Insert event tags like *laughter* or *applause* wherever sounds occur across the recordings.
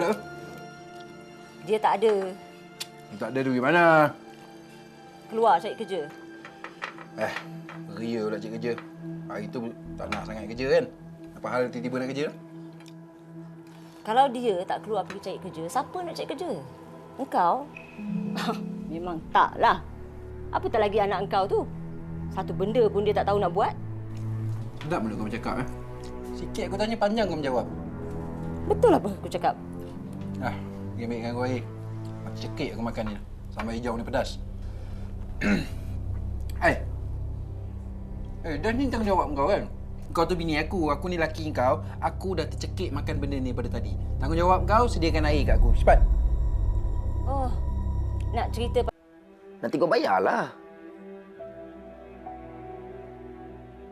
budak tu? Dia tak ada. Tak ada duit mana? Keluar cari kerja. Eh, ria pula cik kerja. Hari tu tak nak sangat kerja kan? Apa hal tiba-tiba nak kerja? Kalau dia tak keluar pergi cari kerja, siapa nak cari kerja? Engkau? *laughs* Memang taklah. Apa tak lagi anak engkau tu? Satu benda pun dia tak tahu nak buat. Sedap mana kau bercakap eh? Sikit aku tanya panjang kau menjawab. Betul apa aku cakap? Ah, pergi ambil dengan aku air. Aku cekik aku makan ni. Sampai hijau ni pedas. Hai. *clears throat* Eh, dah ni tanggungjawab kau kan? Kau tu bini aku, aku ni laki kau. Aku dah tercekik makan benda ni pada tadi. Tanggungjawab kau, sediakan air kat aku. Cepat. Oh, nak cerita Nanti kau bayarlah.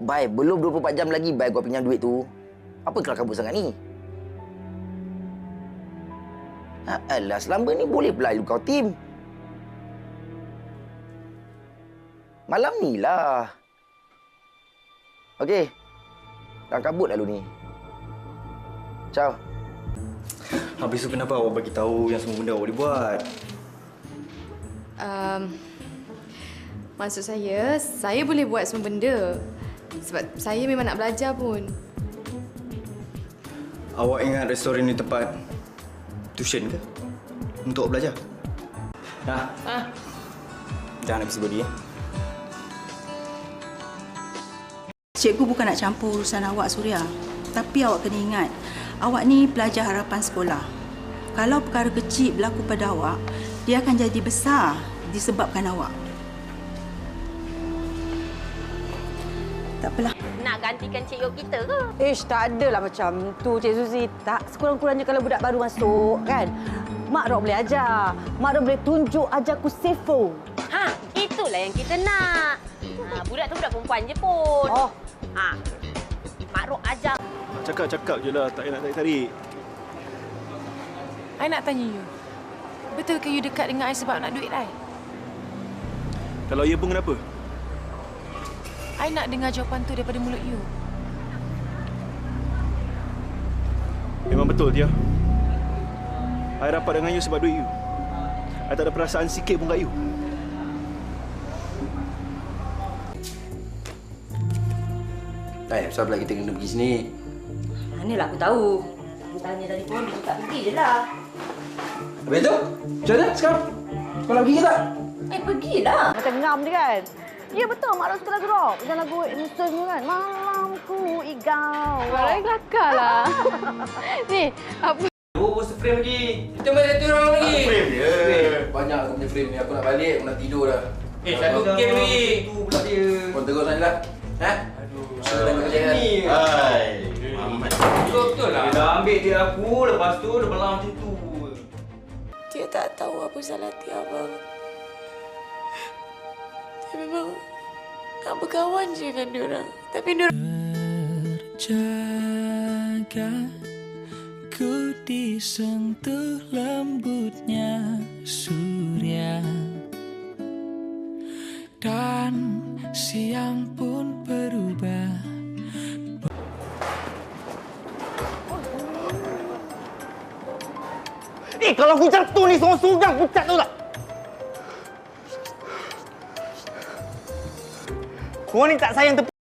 Bai, belum 24 jam lagi bai kau pinjam duit tu. Apa kelah kabut sangat ni? Alah, selama ni boleh pula lu kau tim. Malam ni lah. Okey. Dah kabut lalu ni. Ciao. Habis tu kenapa awak bagi tahu yang semua benda awak boleh buat? Um, maksud saya, saya boleh buat semua benda. Sebab saya memang nak belajar pun. Awak ingat restoran ni tempat tuition ke? Untuk belajar? Ha? Ha? Jangan habis body eh. Cikgu bukan nak campur urusan awak Surya. Tapi awak kena ingat, awak ni pelajar harapan sekolah. Kalau perkara kecil berlaku pada awak, dia akan jadi besar disebabkan awak. Tak apalah. Nak gantikan Cik Yo kita ke? Ish, tak adalah macam tu Cik Suzy. Tak sekurang-kurangnya kalau budak baru masuk kan. Mak Rok boleh ajar. Mak Rok boleh tunjuk ajar aku sefo. Ha, itulah yang kita nak. Ha, budak tu budak perempuan je pun. Oh. Ha. Mak Rok ajar. Cakap-cakap je lah, tak payah nak tarik-tarik. I nak tanya you. Betul ke you dekat dengan I sebab nak duit I? Kalau ya pun kenapa? I nak dengar jawapan tu daripada mulut you. Memang betul, Tia. I rapat dengan you sebab duit you. I tak ada perasaan sikit pun kat you. Eh, kenapa pula kita kena pergi sini? Manalah aku tahu. Aku tanya tadi pun dia cakap pergi je lah. Habis tu? Macam mana sekarang? Kau nak pergi ke tak? Eh, pergilah. Macam ngam dia kan. Ya betul Mak Rok suka lagu rock. Macam lagu Innocent tu kan. Malamku igau. Kalau kelakar lah. *laughs* Ni, apa? Kita main satu orang lagi. Frame dia. Banyak aku punya frame ni. Aku nak balik, aku nak tidur dah. Eh, satu game lagi. Tu pula dia. Kau terus sana lah. Ha? Aduh. Saya dah kerja kan? Hai. Mamat. Betul lah. Dia dah ambil dia aku, lepas tu dia belah macam tu. Dia tak tahu apa salah hati abang. Memang nak berkawan je dengan dia orang. Tapi dia Jaga ku disentuh lembutnya surya dan siang pun berubah Eh, kalau hujan tu ni semua sugang pucat tu tak? Kau ni tak sayang tepi.